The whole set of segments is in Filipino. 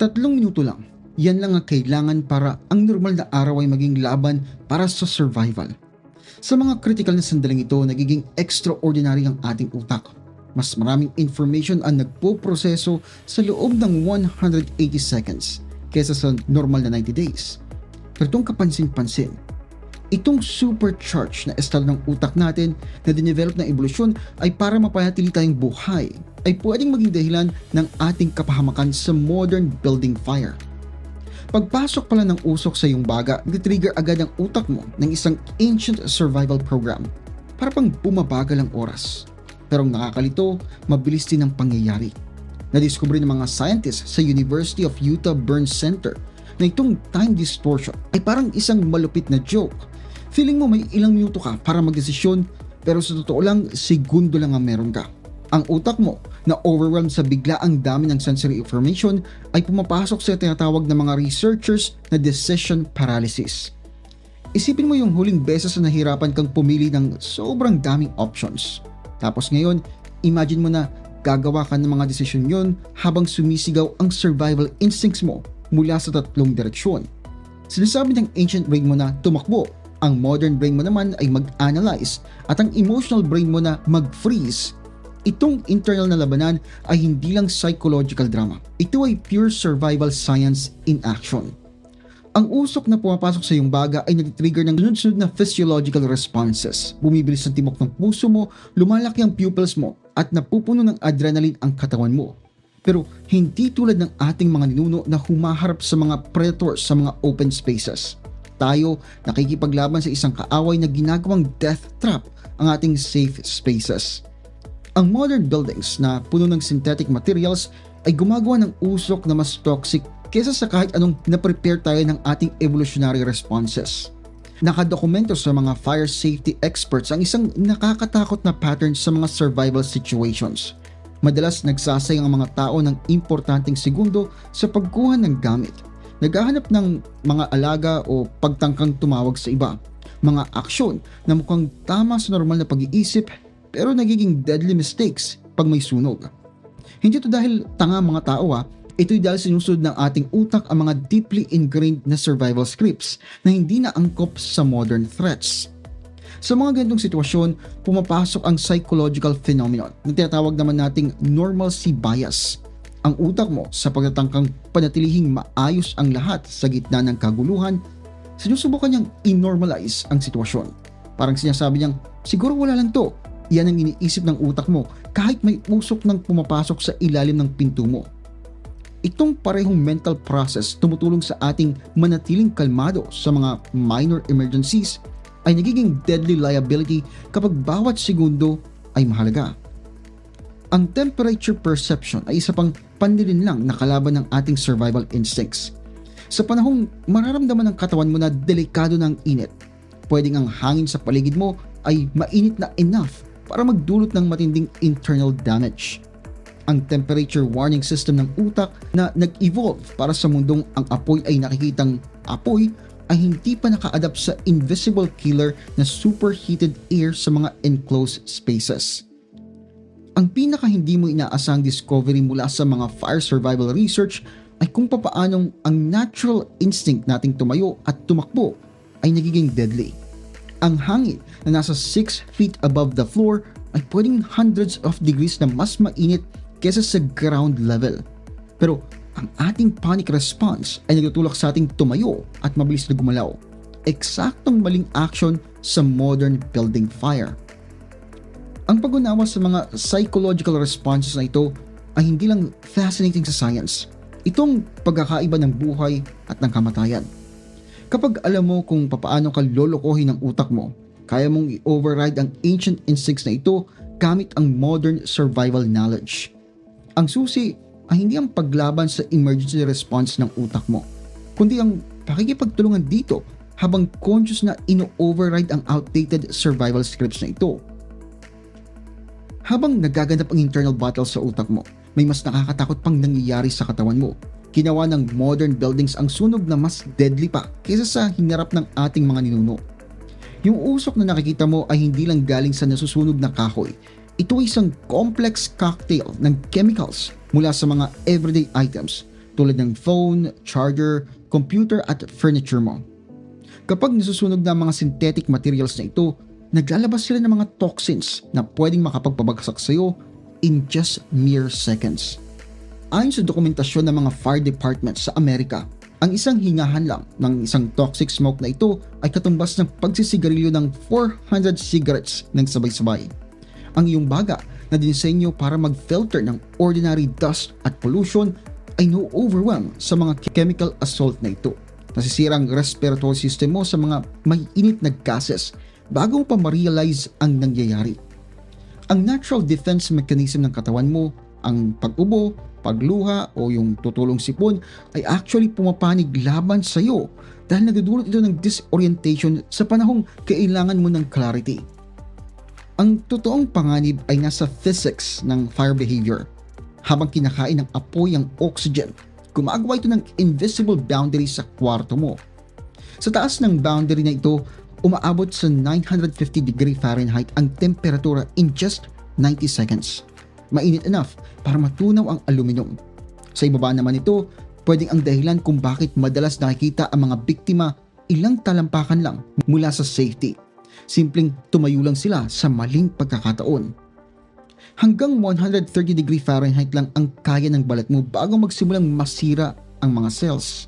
Tatlong minuto lang. Yan lang ang kailangan para ang normal na araw ay maging laban para sa survival. Sa mga critical na sandaling ito, nagiging extraordinary ang ating utak. Mas maraming information ang nagpo-proseso sa loob ng 180 seconds kesa sa normal na 90 days. Pero itong kapansin-pansin, itong supercharged na estado ng utak natin na dinevelop ng evolusyon ay para mapanatili tayong buhay ay pwedeng maging dahilan ng ating kapahamakan sa modern building fire. Pagpasok pala ng usok sa iyong baga, nag-trigger agad ang utak mo ng isang ancient survival program para pang bumabagal ang oras. Pero ang nakakalito, mabilis din ang pangyayari. Nadiskubre ng mga scientists sa University of Utah Burns Center na itong time distortion ay parang isang malupit na joke. Feeling mo may ilang minuto ka para magdesisyon pero sa totoo lang, segundo lang ang meron ka. Ang utak mo na overwhelmed sa bigla ang dami ng sensory information ay pumapasok sa tinatawag ng mga researchers na decision paralysis. Isipin mo yung huling beses na nahirapan kang pumili ng sobrang daming options. Tapos ngayon, imagine mo na gagawa ka ng mga desisyon yon habang sumisigaw ang survival instincts mo mula sa tatlong direksyon. Sinasabi ng ancient brain mo na tumakbo, ang modern brain mo naman ay mag-analyze at ang emotional brain mo na mag-freeze Itong internal na labanan ay hindi lang psychological drama. Ito ay pure survival science in action. Ang usok na pumapasok sa iyong baga ay nag-trigger ng sunod-sunod na physiological responses. Bumibilis ang tibok ng puso mo, lumalaki ang pupils mo, at napupuno ng adrenaline ang katawan mo. Pero hindi tulad ng ating mga ninuno na humaharap sa mga predators sa mga open spaces. Tayo nakikipaglaban sa isang kaaway na ginagawang death trap ang ating safe spaces. Ang modern buildings na puno ng synthetic materials ay gumagawa ng usok na mas toxic kesa sa kahit anong na-prepare tayo ng ating evolutionary responses. Nakadokumento sa mga fire safety experts ang isang nakakatakot na pattern sa mga survival situations. Madalas nagsasayang ang mga tao ng importanteng segundo sa pagkuha ng gamit. Naghahanap ng mga alaga o pagtangkang tumawag sa iba. Mga aksyon na mukhang tama sa normal na pag-iisip pero nagiging deadly mistakes pag may sunog. Hindi ito dahil tanga mga tao ah, ito'y dahil sinusunod ng ating utak ang mga deeply ingrained na survival scripts na hindi na angkop sa modern threats. Sa mga ganitong sitwasyon, pumapasok ang psychological phenomenon na tinatawag naman nating normalcy bias. Ang utak mo sa pagtatangkang panatilihing maayos ang lahat sa gitna ng kaguluhan, sinusubukan niyang i-normalize ang sitwasyon. Parang sinasabi niyang, siguro wala lang to, yan ang iniisip ng utak mo kahit may usok ng pumapasok sa ilalim ng pinto mo. Itong parehong mental process tumutulong sa ating manatiling kalmado sa mga minor emergencies ay nagiging deadly liability kapag bawat segundo ay mahalaga. Ang temperature perception ay isa pang panlilin lang na kalaban ng ating survival instincts. Sa panahong mararamdaman ng katawan mo na delikado ng init, pwedeng ang hangin sa paligid mo ay mainit na enough para magdulot ng matinding internal damage. Ang temperature warning system ng utak na nag-evolve para sa mundong ang apoy ay nakikitang apoy ay hindi pa naka-adapt sa invisible killer na superheated air sa mga enclosed spaces. Ang pinaka hindi mo inaasang discovery mula sa mga fire survival research ay kung papaanong ang natural instinct nating tumayo at tumakbo ay nagiging deadly ang hangin na nasa 6 feet above the floor ay pwedeng hundreds of degrees na mas mainit kesa sa ground level. Pero ang ating panic response ay nagtutulak sa ating tumayo at mabilis na gumalaw. Eksaktong maling action sa modern building fire. Ang pag-unawa sa mga psychological responses na ito ay hindi lang fascinating sa science. Itong pagkakaiba ng buhay at ng kamatayan. Kapag alam mo kung papaano ka lolokohin ng utak mo, kaya mong i-override ang ancient instincts na ito gamit ang modern survival knowledge. Ang susi ay hindi ang paglaban sa emergency response ng utak mo, kundi ang pakikipagtulungan dito habang conscious na ino-override ang outdated survival scripts na ito. Habang nagaganap ang internal battle sa utak mo, may mas nakakatakot pang nangyayari sa katawan mo Ginawa ng modern buildings ang sunog na mas deadly pa kaysa sa hinarap ng ating mga ninuno. Yung usok na nakikita mo ay hindi lang galing sa nasusunog na kahoy. Ito ay isang complex cocktail ng chemicals mula sa mga everyday items tulad ng phone, charger, computer at furniture mo. Kapag nasusunog na mga synthetic materials na ito, naglalabas sila ng mga toxins na pwedeng makapagpabagsak sa iyo in just mere seconds. Ayon sa dokumentasyon ng mga fire departments sa Amerika, ang isang hingahan lang ng isang toxic smoke na ito ay katumbas ng pagsisigarilyo ng 400 cigarettes ng sabay-sabay. Ang iyong baga na dinisenyo para mag-filter ng ordinary dust at pollution ay no-overwhelm sa mga chemical assault na ito. Nasisira ang respiratory system mo sa mga may init na gases bago mo pa ma-realize ang nangyayari. Ang natural defense mechanism ng katawan mo, ang pag-ubo, pagluha o yung tutulong sipon ay actually pumapanig laban sa iyo dahil nagdudulot ito ng disorientation sa panahong kailangan mo ng clarity. Ang totoong panganib ay nasa physics ng fire behavior. Habang kinakain ng apoy ang oxygen, gumagawa ito ng invisible boundary sa kwarto mo. Sa taas ng boundary na ito, umaabot sa 950 degree Fahrenheit ang temperatura in just 90 seconds. Mainit enough para matunaw ang aluminum. Sa ibaba naman ito, pwedeng ang dahilan kung bakit madalas nakikita ang mga biktima ilang talampakan lang mula sa safety. Simpleng tumayo lang sila sa maling pagkakataon. Hanggang 130 degree Fahrenheit lang ang kaya ng balat mo bago magsimulang masira ang mga cells.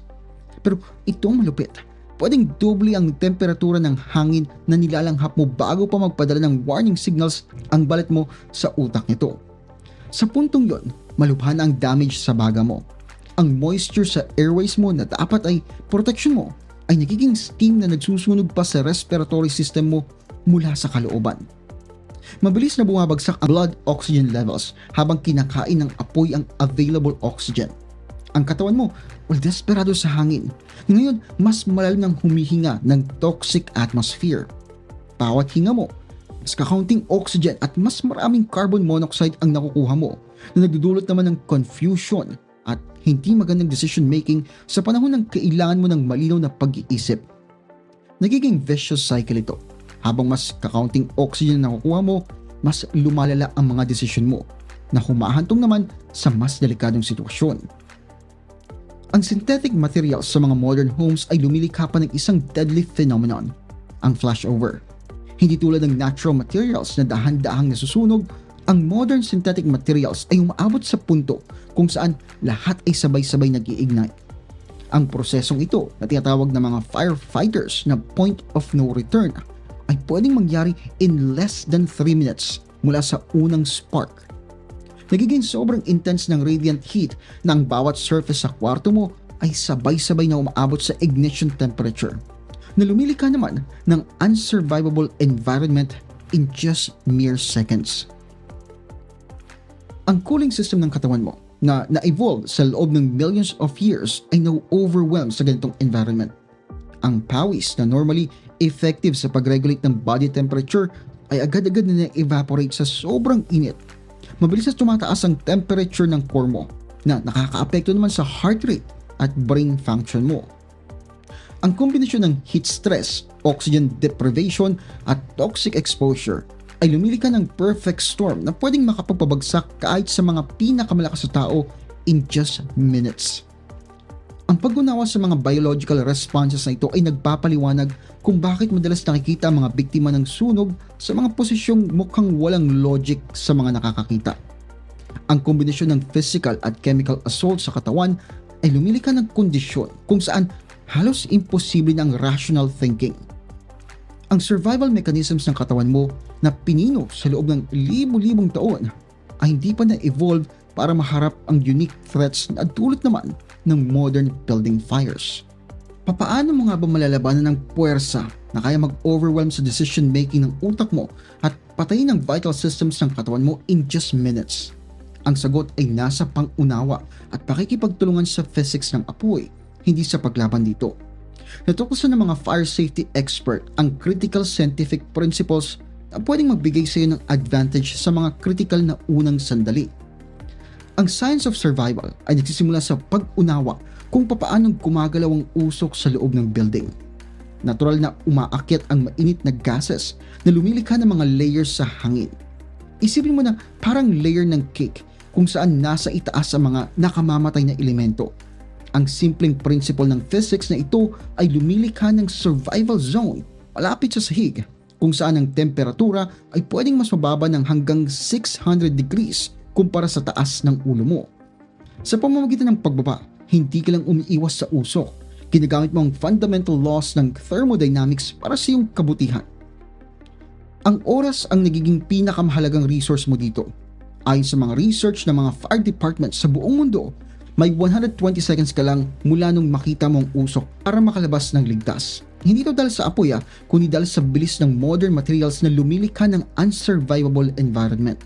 Pero itong malupit, pwedeng doble ang temperatura ng hangin na nilalanghap mo bago pa magpadala ng warning signals ang balat mo sa utak nito. Sa puntong yon, malubha na ang damage sa baga mo. Ang moisture sa airways mo na dapat ay protection mo ay nagiging steam na nagsusunog pa sa respiratory system mo mula sa kalooban. Mabilis na bumabagsak ang blood oxygen levels habang kinakain ng apoy ang available oxygen. Ang katawan mo, well, desperado sa hangin. Ngayon, mas malalim ng humihinga ng toxic atmosphere. Bawat hinga mo, mas kakaunting oxygen at mas maraming carbon monoxide ang nakukuha mo na nagdudulot naman ng confusion at hindi magandang decision making sa panahon ng kailangan mo ng malinaw na pag-iisip. Nagiging vicious cycle ito. Habang mas kakaunting oxygen na nakukuha mo, mas lumalala ang mga desisyon mo na humahantong naman sa mas delikadong sitwasyon. Ang synthetic materials sa mga modern homes ay lumilikha pa ng isang deadly phenomenon, ang flashover. Hindi tulad ng natural materials na dahan-dahang nasusunog, ang modern synthetic materials ay umaabot sa punto kung saan lahat ay sabay-sabay nag ignite Ang prosesong ito na tinatawag ng mga firefighters na point of no return ay pwedeng mangyari in less than 3 minutes mula sa unang spark. Nagiging sobrang intense ng radiant heat na ang bawat surface sa kwarto mo ay sabay-sabay na umaabot sa ignition temperature na lumilika naman ng unsurvivable environment in just mere seconds. Ang cooling system ng katawan mo na na-evolve sa loob ng millions of years ay na-overwhelm sa ganitong environment. Ang pawis na normally effective sa pag-regulate ng body temperature ay agad-agad na na-evaporate sa sobrang init. Mabilis na tumataas ang temperature ng core mo na nakakaapekto naman sa heart rate at brain function mo. Ang kombinasyon ng heat stress, oxygen deprivation at toxic exposure ay lumili ka ng perfect storm na pwedeng makapagpabagsak kahit sa mga pinakamalakas sa tao in just minutes. Ang pag-unawa sa mga biological responses na ito ay nagpapaliwanag kung bakit madalas nakikita ang mga biktima ng sunog sa mga posisyong mukhang walang logic sa mga nakakakita. Ang kombinasyon ng physical at chemical assault sa katawan ay lumilika ng kondisyon kung saan halos imposible ng rational thinking. Ang survival mechanisms ng katawan mo na pinino sa loob ng libo-libong taon ay hindi pa na-evolve para maharap ang unique threats na dulot naman ng modern building fires. Papaano mo nga ba malalabanan ng puwersa na kaya mag-overwhelm sa decision making ng utak mo at patayin ang vital systems ng katawan mo in just minutes? Ang sagot ay nasa pangunawa at pakikipagtulungan sa physics ng apoy, hindi sa paglaban dito. Natuklasan ng mga fire safety expert ang critical scientific principles na pwedeng magbigay sa iyo ng advantage sa mga critical na unang sandali. Ang science of survival ay nagsisimula sa pag-unawa kung papaanong gumagalaw ang usok sa loob ng building. Natural na umaakyat ang mainit na gases na lumilikha ng mga layers sa hangin. Isipin mo na parang layer ng cake kung saan nasa itaas ang mga nakamamatay na elemento Ang simpleng principle ng physics na ito ay lumilikha ng survival zone malapit sa sahig kung saan ang temperatura ay pwedeng mas mababa ng hanggang 600 degrees kumpara sa taas ng ulo mo. Sa pamamagitan ng pagbaba, hindi ka lang umiiwas sa usok. Ginagamit mo ang fundamental laws ng thermodynamics para sa iyong kabutihan. Ang oras ang nagiging pinakamahalagang resource mo dito. Ayon sa mga research ng mga fire departments sa buong mundo, may 120 seconds ka lang mula nung makita mong usok para makalabas ng ligtas. Hindi ito dahil sa apoy ah, kundi dahil sa bilis ng modern materials na lumilikha ng unsurvivable environment.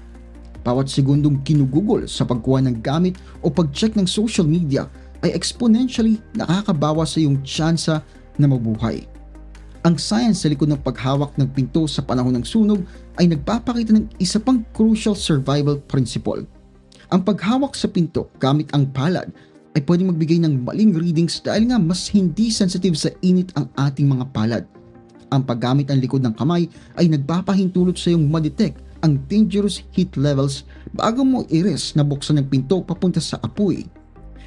Bawat segundong kinugugol sa pagkuha ng gamit o pag-check ng social media ay exponentially nakakabawas sa iyong tsansa na mabuhay. Ang science sa likod ng paghawak ng pinto sa panahon ng sunog ay nagpapakita ng isa pang crucial survival principle. Ang paghawak sa pinto gamit ang palad ay pwedeng magbigay ng maling readings dahil nga mas hindi sensitive sa init ang ating mga palad. Ang paggamit ng likod ng kamay ay nagpapahintulot sa iyong madetect ang dangerous heat levels bago mo iris na buksan ng pinto papunta sa apoy.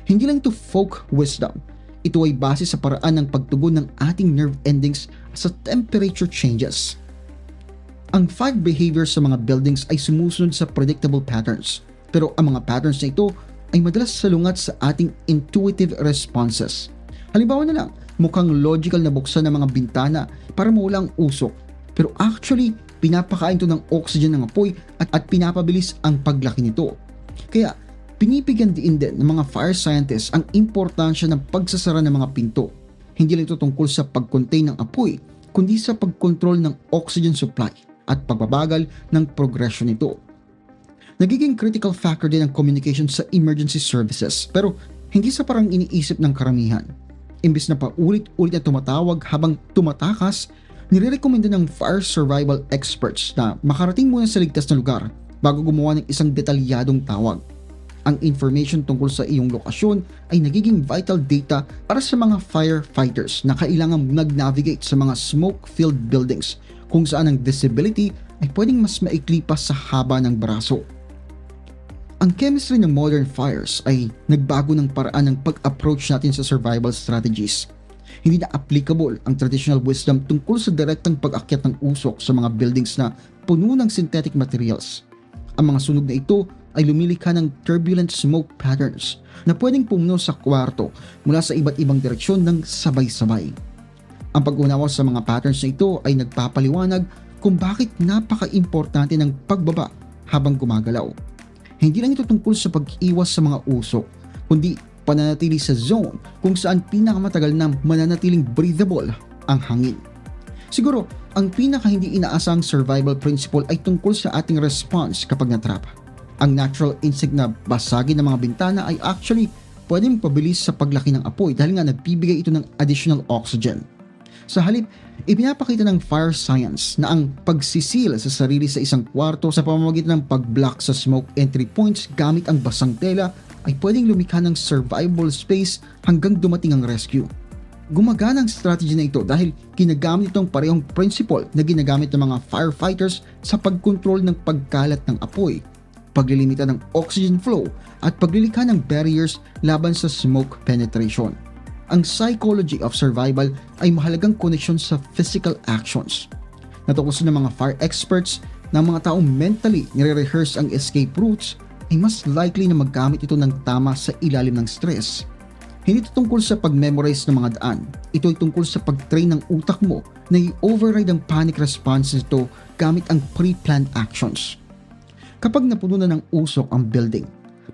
Hindi lang ito folk wisdom. Ito ay base sa paraan ng pagtugon ng ating nerve endings sa temperature changes. Ang five behaviors sa mga buildings ay sumusunod sa predictable patterns. Pero ang mga patterns na ito ay madalas salungat sa ating intuitive responses. Halimbawa na lang, mukhang logical na buksan ng mga bintana para mawala ang usok. Pero actually, pinapakain ito ng oxygen ng apoy at, at pinapabilis ang paglaki nito. Kaya, pinipigyan din din ng mga fire scientists ang importansya ng pagsasara ng mga pinto. Hindi lang ito tungkol sa pag-contain ng apoy, kundi sa pag-control ng oxygen supply at pagbabagal ng progression nito. Nagiging critical factor din ang communication sa emergency services pero hindi sa parang iniisip ng karamihan. Imbis na paulit-ulit na tumatawag habang tumatakas, nirerekomenda ng fire survival experts na makarating muna sa ligtas na lugar bago gumawa ng isang detalyadong tawag. Ang information tungkol sa iyong lokasyon ay nagiging vital data para sa mga firefighters na kailangang nag-navigate sa mga smoke-filled buildings kung saan ang visibility ay pwedeng mas maikli pa sa haba ng braso. Ang chemistry ng modern fires ay nagbago ng paraan ng pag-approach natin sa survival strategies. Hindi na applicable ang traditional wisdom tungkol sa direktang pag-akyat ng usok sa mga buildings na puno ng synthetic materials. Ang mga sunog na ito ay lumilikha ng turbulent smoke patterns na pwedeng pumuno sa kwarto mula sa iba't ibang direksyon ng sabay-sabay. Ang pag-unawa sa mga patterns na ito ay nagpapaliwanag kung bakit napaka-importante ng pagbaba habang gumagalaw. Hindi lang ito tungkol sa pag-iwas sa mga usok, kundi pananatili sa zone kung saan pinakamatagal na mananatiling breathable ang hangin. Siguro, ang pinaka hindi inaasang survival principle ay tungkol sa ating response kapag natrap. Ang natural instinct na basagin ng mga bintana ay actually pwedeng pabilis sa paglaki ng apoy dahil nga nagbibigay ito ng additional oxygen. Sa halip, ipinapakita ng fire science na ang pagsisil sa sarili sa isang kwarto sa pamamagitan ng pag-block sa smoke entry points gamit ang basang tela ay pwedeng lumikha ng survivable space hanggang dumating ang rescue. Gumagana ang strategy na ito dahil ginagamit itong parehong principle na ginagamit ng mga firefighters sa pagkontrol ng pagkalat ng apoy, paglilimita ng oxygen flow at paglilikha ng barriers laban sa smoke penetration ang psychology of survival ay mahalagang koneksyon sa physical actions. Natukusan ng mga fire experts na mga taong mentally nire-rehearse ang escape routes ay mas likely na maggamit ito ng tama sa ilalim ng stress. Hindi ito tungkol sa pag-memorize ng mga daan. Ito ay tungkol sa pag-train ng utak mo na i-override ang panic response nito gamit ang pre-planned actions. Kapag napuno na ng usok ang building,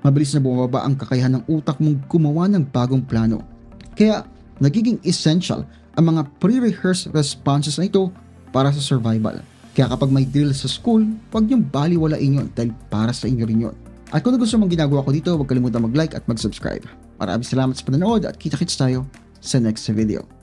mabilis na bumababa ang kakayahan ng utak mong gumawa ng bagong plano kaya nagiging essential ang mga pre-rehearsed responses na ito para sa survival. Kaya kapag may drill sa school, huwag niyong baliwalain yun dahil para sa inyo rin yun. At kung gusto mong ginagawa ko dito, huwag kalimutan mag-like at mag-subscribe. Maraming salamat sa panonood at kita-kits tayo sa next video.